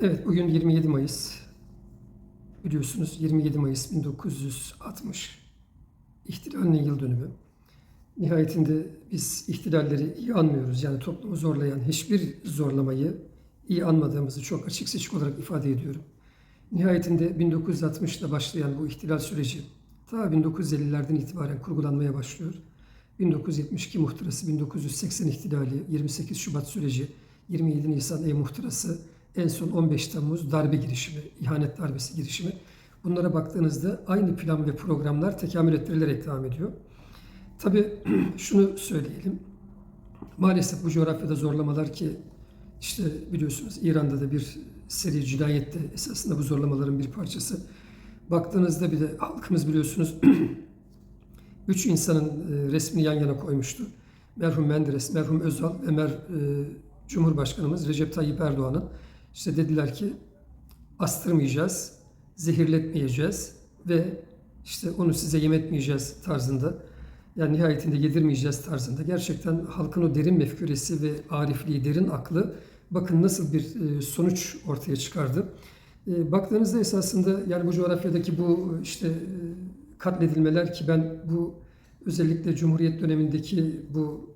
Evet, bugün 27 Mayıs. Biliyorsunuz 27 Mayıs 1960 ihtilalinin yıl dönümü. Nihayetinde biz ihtilalleri iyi anmıyoruz. Yani toplumu zorlayan hiçbir zorlamayı iyi anmadığımızı çok açık seçik olarak ifade ediyorum. Nihayetinde 1960'da başlayan bu ihtilal süreci ta 1950'lerden itibaren kurgulanmaya başlıyor. 1972 muhtırası, 1980 ihtilali, 28 Şubat süreci, 27 Nisan Ey muhtırası, en son 15 Temmuz darbe girişimi, ihanet darbesi girişimi. Bunlara baktığınızda aynı plan ve programlar tekamül ettirilerek devam ediyor. Tabii şunu söyleyelim. Maalesef bu coğrafyada zorlamalar ki işte biliyorsunuz İran'da da bir seri cinayette esasında bu zorlamaların bir parçası. Baktığınızda bir de halkımız biliyorsunuz üç insanın e, resmini yan yana koymuştu. Merhum Menderes, merhum Özal ve mer, e, Cumhurbaşkanımız Recep Tayyip Erdoğan'ın işte dediler ki astırmayacağız, zehirletmeyeceğiz ve işte onu size yem etmeyeceğiz tarzında. Yani nihayetinde yedirmeyeceğiz tarzında. Gerçekten halkın o derin mefküresi ve arifliği, derin aklı bakın nasıl bir e, sonuç ortaya çıkardı. E, Baktığınızda esasında yani bu coğrafyadaki bu işte e, katledilmeler ki ben bu özellikle Cumhuriyet dönemindeki bu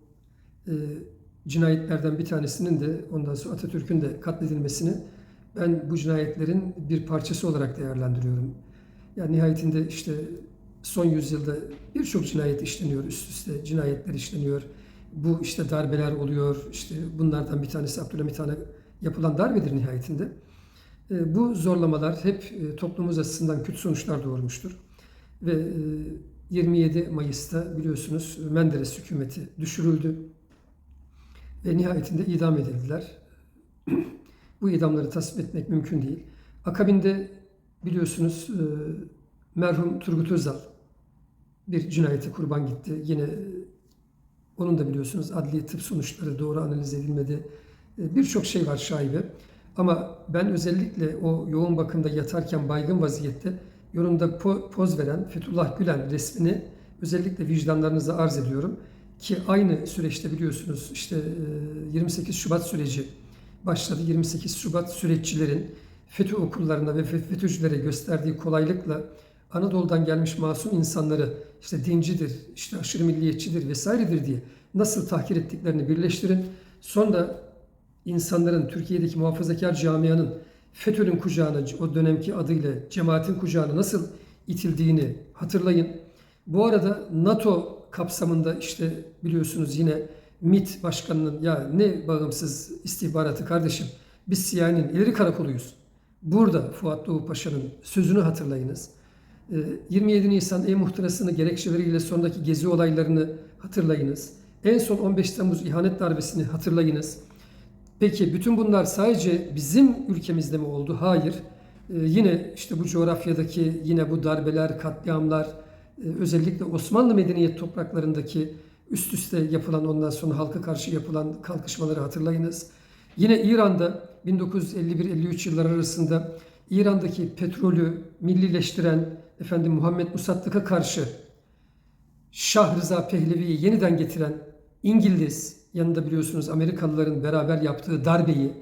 cinayetlerden bir tanesinin de ondan sonra Atatürk'ün de katledilmesini ben bu cinayetlerin bir parçası olarak değerlendiriyorum. Yani nihayetinde işte son yüzyılda birçok cinayet işleniyor, üst üste cinayetler işleniyor. Bu işte darbeler oluyor, işte bunlardan bir tanesi Abdülhamit Han'a yapılan darbedir nihayetinde. E, Bu zorlamalar hep e, toplumumuz açısından kötü sonuçlar doğurmuştur. Ve e, 27 Mayıs'ta biliyorsunuz Menderes hükümeti düşürüldü ve nihayetinde idam edildiler. Bu idamları tasvip etmek mümkün değil. Akabinde biliyorsunuz e, merhum Turgut Özal bir cinayete kurban gitti. Yine e, onun da biliyorsunuz adli tıp sonuçları doğru analiz edilmedi. E, Birçok şey var şaibe. Ama ben özellikle o yoğun bakımda yatarken baygın vaziyette yorumda po- poz veren Fethullah Gülen resmini özellikle vicdanlarınıza arz ediyorum. Ki aynı süreçte biliyorsunuz işte e, 28 Şubat süreci başladı. 28 Şubat süreççilerin FETÖ okullarına ve FETÖ'cülere gösterdiği kolaylıkla Anadolu'dan gelmiş masum insanları işte dincidir, işte aşırı milliyetçidir vesairedir diye nasıl tahkir ettiklerini birleştirin. Sonra insanların Türkiye'deki muhafazakar camianın FETÖ'nün kucağına o dönemki adıyla cemaatin kucağına nasıl itildiğini hatırlayın. Bu arada NATO kapsamında işte biliyorsunuz yine MİT başkanının ya ne bağımsız istihbaratı kardeşim biz CIA'nin ileri karakoluyuz. Burada Fuat Doğu Paşa'nın sözünü hatırlayınız. Ee, 27 Nisan E-Muhtırası'nı gerekçeleriyle sonraki gezi olaylarını hatırlayınız. En son 15 Temmuz ihanet darbesini hatırlayınız. Peki bütün bunlar sadece bizim ülkemizde mi oldu? Hayır. Ee, yine işte bu coğrafyadaki yine bu darbeler, katliamlar, e, özellikle Osmanlı medeniyet topraklarındaki üst üste yapılan ondan sonra halka karşı yapılan kalkışmaları hatırlayınız. Yine İran'da 1951-53 yılları arasında İran'daki petrolü millileştiren efendim Muhammed Musaddık'a karşı Şah Rıza Pehlevi'yi yeniden getiren İngiliz, yanında biliyorsunuz Amerikalıların beraber yaptığı darbeyi,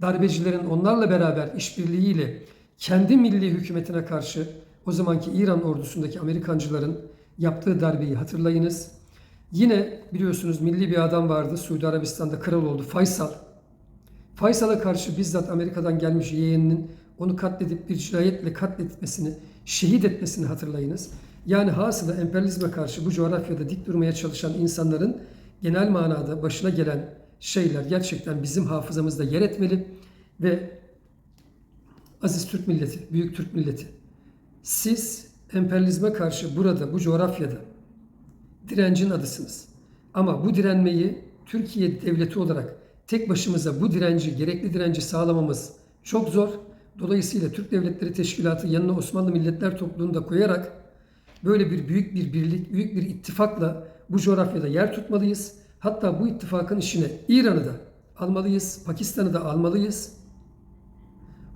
darbecilerin onlarla beraber işbirliğiyle kendi milli hükümetine karşı o zamanki İran ordusundaki Amerikancıların yaptığı darbeyi hatırlayınız. Yine biliyorsunuz milli bir adam vardı Suudi Arabistan'da kral oldu Faysal. Faysal'a karşı bizzat Amerika'dan gelmiş yeğeninin onu katledip bir cinayetle katletmesini, şehit etmesini hatırlayınız. Yani hasılı emperyalizme karşı bu coğrafyada dik durmaya çalışan insanların genel manada başına gelen şeyler gerçekten bizim hafızamızda yer etmeli ve aziz Türk milleti, büyük Türk milleti siz emperyalizme karşı burada, bu coğrafyada direncin adısınız. Ama bu direnmeyi Türkiye devleti olarak tek başımıza bu direnci, gerekli direnci sağlamamız çok zor. Dolayısıyla Türk Devletleri Teşkilatı yanına Osmanlı Milletler Topluluğu'nu da koyarak böyle bir büyük bir birlik, büyük bir ittifakla bu coğrafyada yer tutmalıyız. Hatta bu ittifakın içine İran'ı da almalıyız, Pakistan'ı da almalıyız.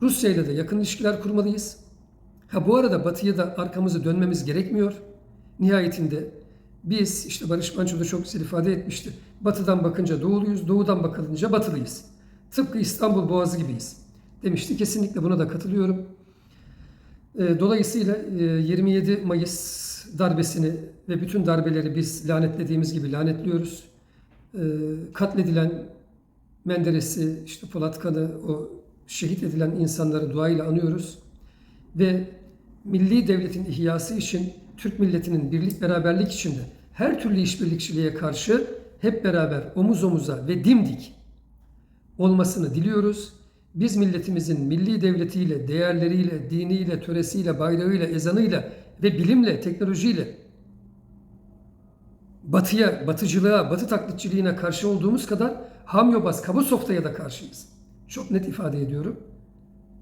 Rusya ile de yakın ilişkiler kurmalıyız. Ha bu arada Batı'ya da arkamızı dönmemiz gerekmiyor. Nihayetinde biz işte Barış Manço da çok güzel ifade etmişti. Batı'dan bakınca doğuluyuz, doğudan bakılınca batılıyız. Tıpkı İstanbul Boğazı gibiyiz. demişti. Kesinlikle buna da katılıyorum. E, Dolayısıyla e, 27 Mayıs darbesini ve bütün darbeleri biz lanetlediğimiz gibi lanetliyoruz. E, Katledilen Menderes'i, işte Polat Kan'ı, o şehit edilen insanları duayla anıyoruz. Ve milli devletin ihyası için Türk milletinin birlik beraberlik içinde her türlü işbirlikçiliğe karşı hep beraber omuz omuza ve dimdik olmasını diliyoruz. Biz milletimizin milli devletiyle, değerleriyle, diniyle, töresiyle, bayrağıyla, ezanıyla ve bilimle, teknolojiyle batıya, batıcılığa, batı taklitçiliğine karşı olduğumuz kadar hamyobaz, kaba softaya da karşıyız. Çok net ifade ediyorum.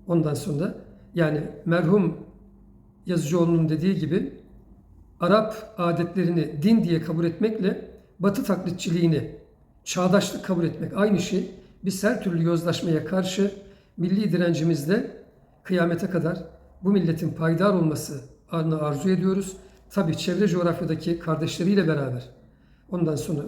Ondan sonra yani merhum Yazıcıoğlu'nun dediği gibi Arap adetlerini din diye kabul etmekle batı taklitçiliğini çağdaşlık kabul etmek aynı şey. Biz her türlü yozlaşmaya karşı milli direncimizle kıyamete kadar bu milletin payidar olması arzu ediyoruz. Tabi çevre coğrafyadaki kardeşleriyle beraber ondan sonra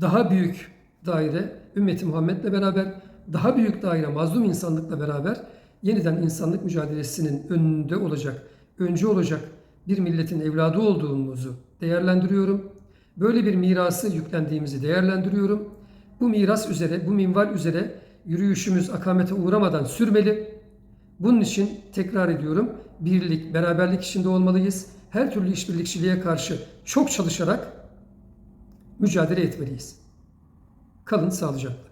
daha büyük daire ümmeti Muhammed'le beraber daha büyük daire mazlum insanlıkla beraber yeniden insanlık mücadelesinin önünde olacak, öncü olacak bir milletin evladı olduğumuzu değerlendiriyorum. Böyle bir mirası yüklendiğimizi değerlendiriyorum. Bu miras üzere, bu minval üzere yürüyüşümüz akamete uğramadan sürmeli. Bunun için tekrar ediyorum, birlik, beraberlik içinde olmalıyız. Her türlü işbirlikçiliğe karşı çok çalışarak mücadele etmeliyiz. Kalın sağlıcakla.